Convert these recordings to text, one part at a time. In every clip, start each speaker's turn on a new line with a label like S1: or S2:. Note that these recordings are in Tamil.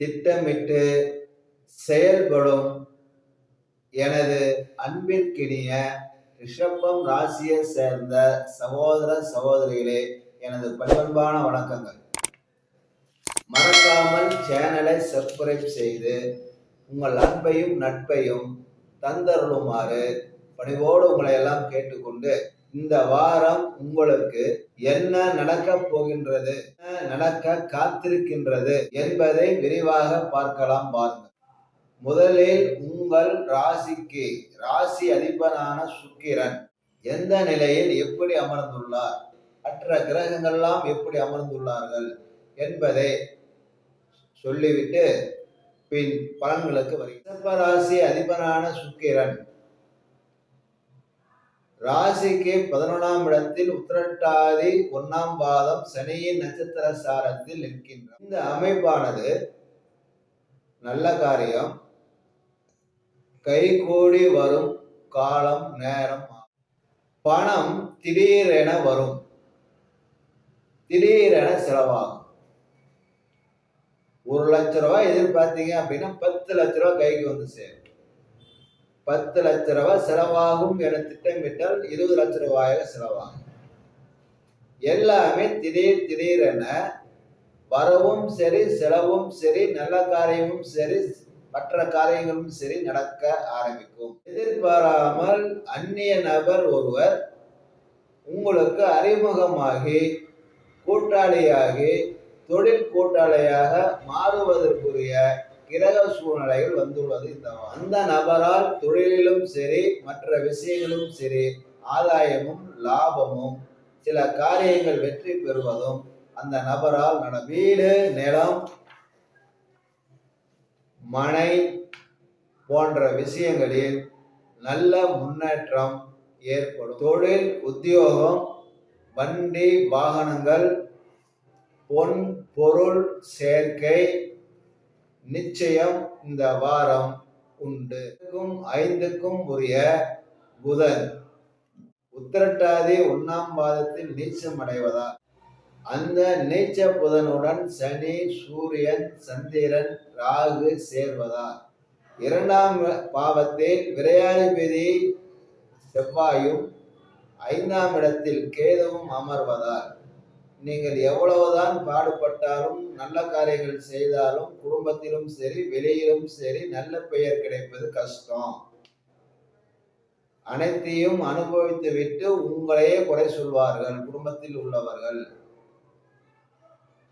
S1: திட்டமிட்டு செயல்படும் எனது அன்பிற்கினிய ரிஷபம் ராசியை சேர்ந்த சகோதர சகோதரிகளே எனது பண்பான வணக்கங்கள். மறக்காமல் சேனலை சப்ஸ்கிரைப் செய்து உங்கள் அன்பையும் நட்பையும் தந்தருளுமாறு பணிவோடு உங்களை எல்லாம் கேட்டுக்கொண்டு இந்த வாரம் உங்களுக்கு என்ன நடக்கப் போகின்றது? நடக்க காத்திருக்கின்றது என்பதை விரிவாக பார்க்கலாம் பாருங்கள் முதலில் உங்கள் ராசிக்கு ராசி அதிபனான சுக்கிரன் எந்த நிலையில் எப்படி அமர்ந்துள்ளார்? மற்ற கிரகங்கள்லாம் எப்படி அமர்ந்துள்ளார்கள் என்பதை சொல்லிவிட்டு பின் பலன்களுக்கு வருகிறது ராசி அதிபனான சுக்கிரன் ராசிக்கு பதினொன்றாம் இடத்தில் உத்திரட்டாதி ஒன்னாம் பாதம் சனியின் நட்சத்திர சாரத்தில் நிற்கின்றார் இந்த அமைப்பானது நல்ல காரியம். கைகூடி வரும் காலம் நேரம் பணம் திடீரென வரும். திடீரென செலவாகும். ஒரு லட்ச ரூபாய் எதிர்பார்த்தீங்க அப்படின்னா பத்து லட்ச ரூபாய் கைக்கு வந்து சேரும். பத்து லட்ச ரூபாய் செலவாகும் என திட்டமிட்டால் இருபது லட்ச ரூபாயாக செலவாகும். எல்லாமே திடீர் திடீரென வரவும் சரி செலவும் சரி நல்ல காரியமும் சரி மற்ற காரியங்களும் சரி நடக்க ஆரம்பிக்கும். எதிர்பாராமல் அந்நிய நபர் ஒருவர் உங்களுக்கு அறிமுகமாகி கூட்டாளியாகி தொழில் கூட்டாளியாக மாறுவதற்குரிய கிரக சூழ்நிலைகள் வந்துள்ளது. இந்த அந்த நபரால் தொழிலிலும் சரி மற்ற விஷயங்களும் சரி ஆதாயமும் லாபமும் சில காரியங்கள் வெற்றி பெறுவதும் அந்த நபரால் நட வீடு நிலம் மனை போன்ற விஷயங்களில் நல்ல முன்னேற்றம் ஏற்படும். தொழில் உத்தியோகம் வண்டி வாகனங்கள் பொன் பொருள் சேர்க்கை நிச்சயம் இந்த வாரம் உண்டு. ஐந்துக்கும் உரிய புதன் உத்திரட்டாதி ஒன்னாம் பாதத்தில் நீச்சம் அடைவதா? அந்த நீச்ச புதனுடன் சனி சூரியன் சந்திரன் ராகு சேர்வதா? இரண்டாம் பாவத்தில் விரையாதிபதி செவ்வாயும் ஐந்தாம் இடத்தில் கேதுவும் அமர்வதால் நீங்கள் எவ்வளவுதான் பாடுபட்டாலும் நல்ல காரியங்கள் செய்தாலும் குடும்பத்திலும் சரி வெளியிலும் சரி நல்ல பெயர் கிடைப்பது கஷ்டம். அனைத்தையும் அனுபவித்து விட்டு உங்களையே குறை சொல்வார்கள் குடும்பத்தில் உள்ளவர்கள்.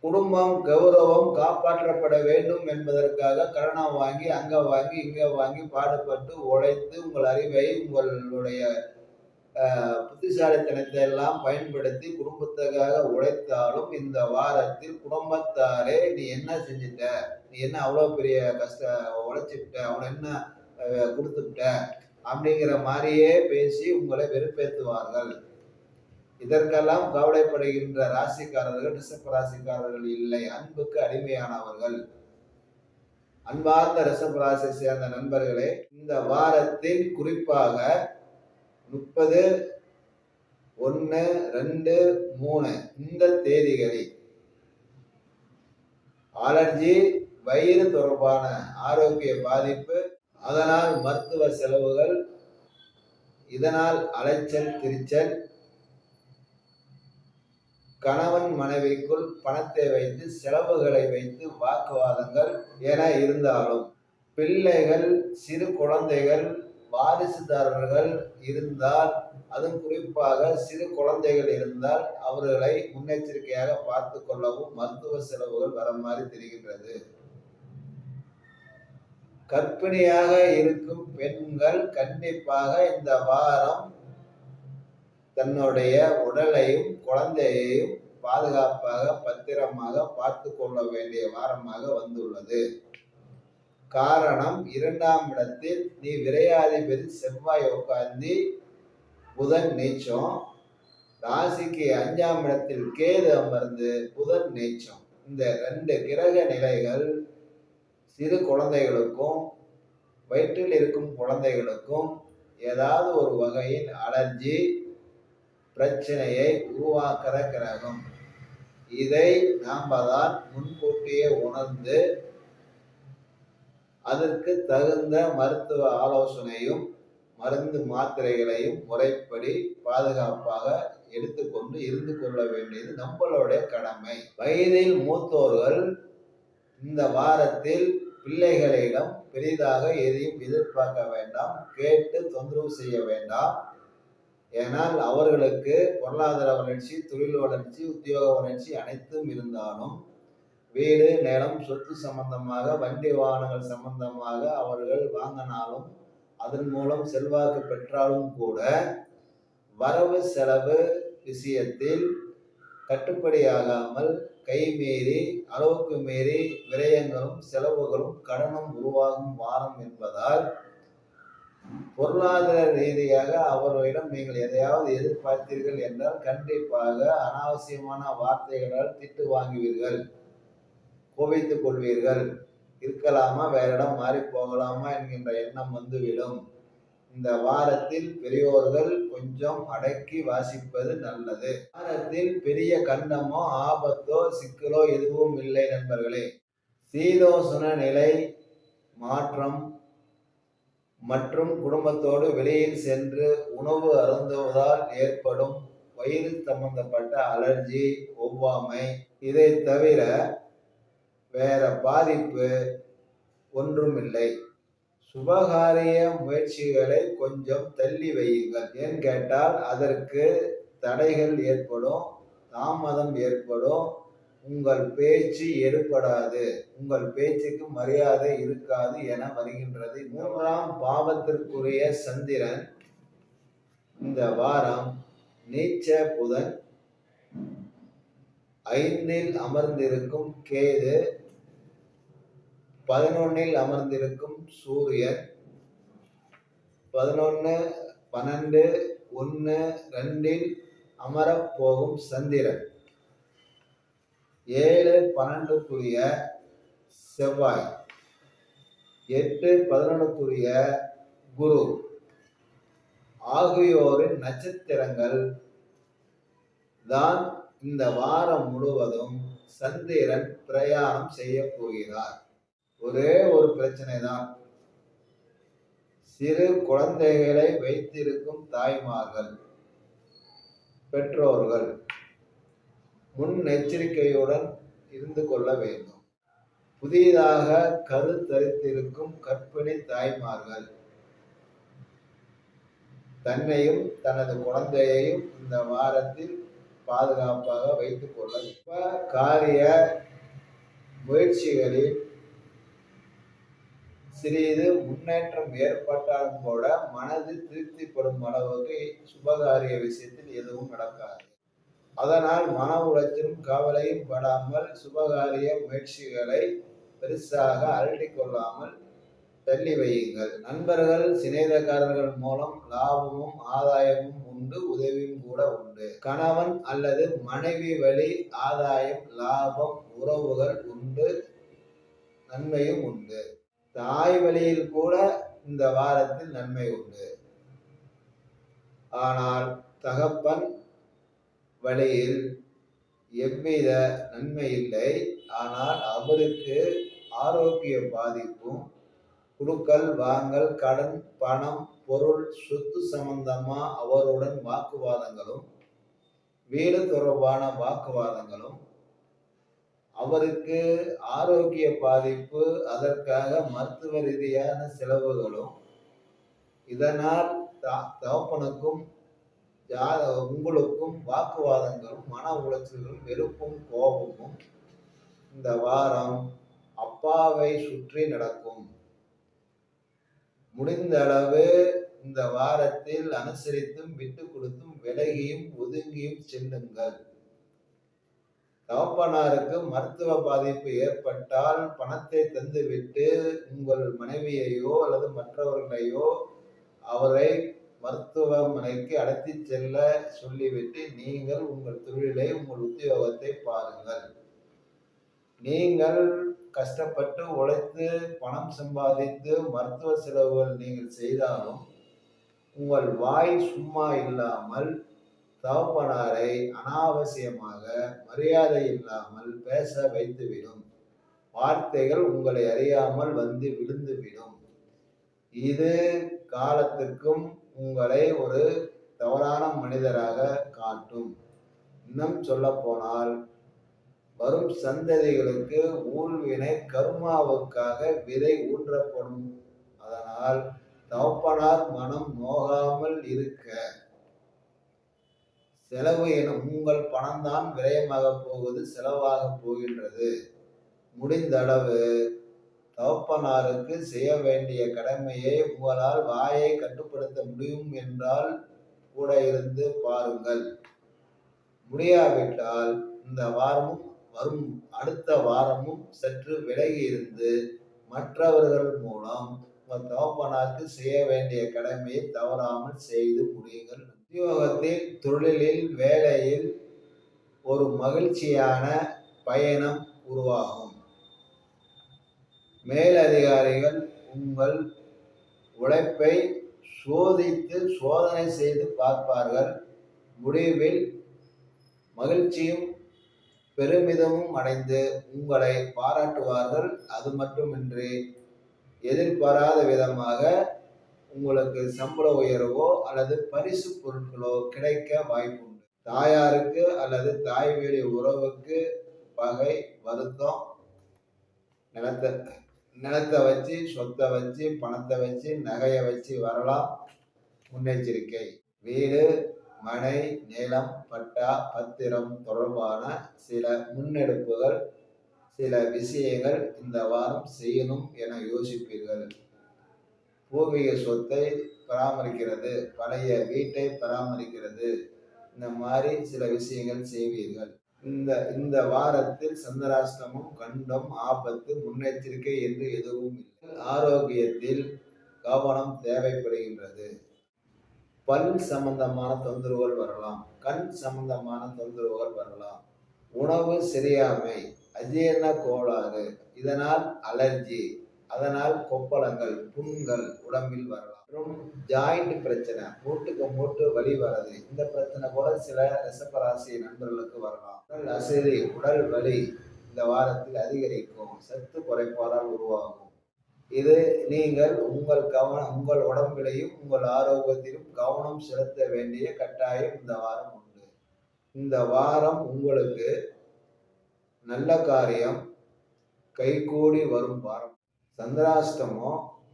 S1: குடும்பம் கௌரவம் காப்பாற்றப்பட வேண்டும் என்பதற்காக கடனம் வாங்கி அங்க வாங்கி இங்க வாங்கி பாடுபட்டு உழைத்து உங்கள் அறிவை உங்களுடைய புத்திசாலித்தனத்தை எல்லாம் பயன்படுத்தி குடும்பத்துக்காக உழைத்தாலும் இந்த வாரத்தில் குடும்பத்தாரே நீ என்ன செஞ்சுட்ட? நீ என்ன அவ்வளோ பெரிய கஷ்ட உழைச்சிவிட்ட அவனை என்ன கொடுத்துவிட்ட அப்படிங்கிற மாதிரியே பேசி உங்களை வெறுப்பேற்றுவார்கள் இதற்கெல்லாம் கவலைப்படுகின்ற ராசிக்காரர்கள் ரிஷப ராசிக்காரர்கள் இல்லை. அன்புக்கு அடிமையானவர்கள். அன்பார்ந்த ரிஷப ராசியை சேர்ந்த நண்பர்களே இந்த வாரத்தில் குறிப்பாக முப்பது ஒன்று ரெண்டு மூணு. இந்த தேதிகளில் அலர்ஜி வயிறு தொடர்பான ஆரோக்கிய பாதிப்பு அதனால் மருத்துவ செலவுகள் இதனால் அலைச்சல் திரிச்சல் கணவன் மனைவிக்குள் பணத்தை வைத்து செலவுகளை வைத்து வாக்குவாதங்கள் என இருந்தாலும் பிள்ளைகள் சிறு குழந்தைகள் வாரிசுதாரர்கள் இருந்தால் அதுவும் குறிப்பாக சிறு குழந்தைகள் இருந்தால் அவர்களை முன்னெச்சரிக்கையாக பார்த்து கொள்ளவும் மருத்துவ செலவுகள் வர மாதிரி தெரிகின்றது. கர்ப்பிணியாக இருக்கும் பெண்கள் கண்டிப்பாக இந்த வாரம் தன்னுடைய உடலையும் குழந்தையையும் பாதுகாப்பாக பத்திரமாக பார்த்து கொள்ள வேண்டிய வாரமாக வந்துள்ளது. காரணம் இரண்டாம் இடத்தில் நீ விரையாதிபதி செவ்வாய் உட்கார்ந்து புதன் நீச்சம். ராசிக்கு அஞ்சாம் இடத்தில் கேது அமர்ந்து புதன் நீச்சம். இந்த ரெண்டு கிரக நிலைகள் சிறு குழந்தைகளுக்கும் வயிற்றில் இருக்கும் குழந்தைகளுக்கும் ஏதாவது ஒரு வகையில் அலர்ஜி பிரச்சனையை உருவாக்குற கிரகம். இதை நாம் தான் முன்கூட்டியே உணர்ந்து அதற்கு தகுந்த மருத்துவ ஆலோசனையும் மருந்து மாத்திரைகளையும் முறைப்படி பாதுகாப்பாக எடுத்துக்கொண்டு இருந்து கொள்ள வேண்டியது நம்மளுடைய கடமை. வயதில் மூத்தோர்கள் இந்த வாரத்தில் பிள்ளைகளிடம் பெரிதாக எதையும் எதிர்பார்க்க வேண்டாம் கேட்டு தொந்தரவு செய்ய வேண்டாம். ஏனால் அவர்களுக்கு பொருளாதார வளர்ச்சி தொழில் வளர்ச்சி உத்தியோக வளர்ச்சி அனைத்தும் இருந்தாலும் வீடு நிலம் சொத்து சம்பந்தமாக வண்டி வாகனங்கள் சம்பந்தமாக அவர்கள் வாங்கினாலும் அதன் மூலம் செல்வாக்கு பெற்றாலும் கூட வரவு செலவு விஷயத்தில் கட்டுப்படியாகாமல் கைமீறி அளவுக்கு மீறி விரயங்களும் செலவுகளும் கடனும் உருவாகும் வாரம் என்பதால் பொருளாதார ரீதியாக அவர்களிடம் நீங்கள் எதையாவது எதிர்பார்த்தீர்கள் என்றால் கண்டிப்பாக அனாவசியமான வார்த்தைகளால் திட்டு வாங்குவீர்கள். கோபித்துக் கொள்வீர்கள். இருக்கலாமா? வேற இடம் மாறி போகலாமா? என்கின்ற எண்ணம் வந்துவிடும். இந்த வாரத்தில் பெரியோர்கள் கொஞ்சம் அடக்கி வாசிப்பது நல்லது. வாரத்தில் பெரிய கண்டமோ ஆபத்தோ சிக்கலோ எதுவும் இல்லை நண்பர்களே. சீதோசன நிலை மாற்றம் மற்றும் குடும்பத்தோடு வெளியில் சென்று உணவு அருந்துவதால் ஏற்படும் வயிறு சம்பந்தப்பட்ட அலர்ஜி ஒவ்வாமை. இதை தவிர வேற பாதிப்பு ஒன்றுமில்லை. சுபகாரிய முயற்சிகளை கொஞ்சம் தள்ளி வையுங்கள். ஏன் கேட்டால் அதற்கு தடைகள் ஏற்படும் தாமதம் ஏற்படும். உங்கள் பேச்சு எடுபடாது. உங்கள் பேச்சுக்கு மரியாதை இருக்காது என வருகின்றது. மூன்றாம் பாவத்திற்குரிய சந்திரன் இந்த வாரம் நீச்ச புதன் ஐந்தில் அமர்ந்திருக்கும் கேது பதினொன்னில் அமர்ந்திருக்கும் சூரியன் பதினொன்று பன்னெண்டு ஒன்று ரெண்டில் அமரப் போகும் சந்திரன். ஏழு பன்னெண்டுக்குரிய செவ்வாய். எட்டு பதினொன்றுக்குரிய குரு. ஆகியோரின் நட்சத்திரங்கள் தான் இந்த வாரம் முழுவதும் சந்திரன் பிரயாணம் செய்ய போகிறார். ஒரே ஒரு பிரச்சனை தான் சிறு குழந்தைகளை வைத்திருக்கும் தாய்மார்கள் பெற்றோர்கள் முன்னெச்சரிக்கையுடன் இருந்து கொள்ள வேண்டும். புதிதாக கருத்தரித்திருக்கும் கற்பிணி தாய்மார்கள் தன்னையும் தனது குழந்தையையும் இந்த வாரத்தில் பாதுகாப்பாக வைத்துக் கொள்ள காரிய முயற்சிகளில் சிறிது முன்னேற்றம் ஏற்பட்டாலும் கூட மனது திருப்திப்படும் அளவுக்கு சுபகாரிய விஷயத்தில் எதுவும் நடக்காது. அதனால் மன உளைச்சலும் கவலையும் படாமல் சுபகாரிய முயற்சிகளை பெருசாக அலட்டிக் கொள்ளாமல் தள்ளி வையுங்கள். நண்பர்கள் சிநேகக்காரர்கள் மூலம் லாபமும் ஆதாயமும் உண்டு உதவியும் கூட உண்டு. கணவன் அல்லது மனைவி வழி ஆதாயம் லாபம் உறவுகள் உண்டு நன்மையும் உண்டு. தாய் வழியில் கூட இந்த வாரத்தில் நன்மை உண்டு. ஆனால் தகப்பன் வழியில் எவ்வித நன்மை இல்லை. ஆனால் அவருக்கு ஆரோக்கிய பாதிப்பும் குடுக்கல் வாங்கல் கடன் பணம் பொருள் சொத்து சம்பந்தமா அவருடன் வாக்குவாதங்களும் வீடு தொடர்பான வாக்குவாதங்களும் அவருக்கு ஆரோக்கிய பாதிப்பு அதற்காக மருத்துவ ரீதியான செலவுகளும் இதனால் தகப்பனுக்கும் உங்களுக்கும் வாக்குவாதங்களும் மன உளைச்சல்களும் வெறுப்பும் கோபமும் இந்த வாரம் அப்பாவை சுற்றி நடக்கும். முடிந்த அளவு இந்த வாரத்தில் அனுசரித்தும் விட்டு கொடுத்தும் விலகியும் ஒதுங்கியும் செல்லுங்கள். தகப்பனாருக்கு மருத்துவ பாதிப்பு ஏற்பட்டால் பணத்தை தந்துவிட்டு உங்கள் மனைவியையோ அல்லது மற்றவர்களையோ அவரை மருத்துவமனைக்கு அழைத்து செல்ல சொல்லிவிட்டு நீங்கள் உங்கள் தொழிலை உங்கள் உத்தியோகத்தை பாருங்கள். நீங்கள் கஷ்டப்பட்டு உழைத்து பணம் சம்பாதித்து மருத்துவ செலவுகள் நீங்கள் செய்தாலும் உங்கள் வாய் சும்மா இல்லாமல் தகப்பனாரை அனாவசியமாக மரியாதை இல்லாமல் பேச வைத்துவிடும். வார்த்தைகள் உங்களை அறியாமல் வந்து விழுந்துவிடும். இது காலத்துக்கும் உங்களை ஒரு தவறான மனிதராக காட்டும். இன்னும் சொல்ல போனால் வரும் சந்ததிகளுக்கு ஊழ்வினை கர்மாவுக்காக விதை ஊன்றப்படும். அதனால் தகப்பனார் மனம் நோகாமல் இருக்க செலவு எனும் உங்கள் பணம்தான் விரயமாக போகுது செலவாக போகின்றது. முடிந்த அளவு தகப்பனாருக்கு செய்ய வேண்டிய கடமையை உங்களால் வாயை கட்டுப்படுத்த முடியும் என்றால் கூட இருந்து பாருங்கள். முடியாவிட்டால் இந்த வாரமும் வரும் அடுத்த வாரமும் சற்று விலகி இருந்து மற்றவர்கள் மூலம் உங்கள் தகப்பனாருக்கு செய்ய வேண்டிய கடமையை தவறாமல் செய்து முடியுங்கள். உத்தியோகத்தில் தொழிலில் வேலையில் ஒரு மகிழ்ச்சியான பயணம் உருவாகும். மேலதிகாரிகள் உங்கள் உழைப்பை சோதித்து சோதனை செய்து பார்ப்பார்கள். முடிவில் மகிழ்ச்சியும் பெருமிதமும் அடைந்து உங்களை பாராட்டுவார்கள். அது மட்டுமின்றி எதிர்பாராத விதமாக உங்களுக்கு சம்பள உயர்வோ அல்லது பரிசு பொருட்களோ கிடைக்க வாய்ப்பு உண்டு தாயாருக்கு அல்லது தாய் வீடு உறவுக்கு பகை வருத்தம் நிலத்தை நிலத்தை வச்சு சொத்தை வச்சு பணத்தை வச்சு நகையை வச்சு வரலாம். முன்னெச்சரிக்கை. வீடு மனை நிலம் பட்டா பத்திரம் தொடர்பான சில முன்னெடுப்புகள் சில விஷயங்கள் இந்த வாரம் செய்யணும் என யோசிப்பீர்கள். பூர்வீக சொத்தை பராமரிக்கிறது பழைய வீட்டை பராமரிக்கிறது. இந்த மாதிரி சில விஷயங்கள் செய்வீர்கள். இந்த இந்த வாரத்தில் சந்திராஷ்டமம் கண்டம் ஆபத்து முன்னெச்சரிக்கை என்று எதுவும் இல்லை. ஆரோக்கியத்தில் கவனம் தேவைப்படுகின்றது. பல் சம்பந்தமான தொந்தரவுகள் வரலாம். கண் சம்பந்தமான தொந்தரவுகள் வரலாம். உணவு சரியாமை அஜீரண கோளாறு இதனால் அலர்ஜி அதனால் கொப்பளங்கள் புண்கள் உடம்பில் வரலாம். மற்றும் ஜாயிண்ட் பிரச்சனை மூட்டுக்கு மூட்டு வலி வர்றது இந்த பிரச்சனை கூட சில ரிஷபராசி நண்பர்களுக்கு வரலாம். உடல் அசதி உடல் வலி இந்த வாரத்தில் அதிகரிக்கும். சத்து குறைபாடால் உருவாகும். இது நீங்கள் உங்கள் கவனம் உங்கள் உடம்பிலையும் உங்கள் ஆரோக்கியத்திலும் கவனம் செலுத்த வேண்டிய கட்டாயம் இந்த வாரம் உண்டு. இந்த வாரம் உங்களுக்கு நல்ல காரியம் கைகூடி வரும் வாரம். சந்திராஷ்டமோ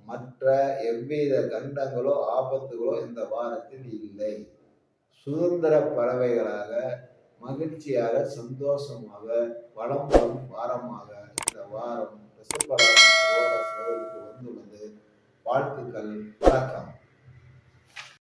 S1: மற்ற எவ்வித கண்டங்களோ ஆபத்துகளோ இந்த வாரத்தில் இல்லை. சுதந்திர பறவைகளாக மகிழ்ச்சியாக சந்தோஷமாக வளம் வரும் வாரமாக இந்த வாரம் வந்துள்ளது. வாழ்த்துக்கள் வணக்கம்.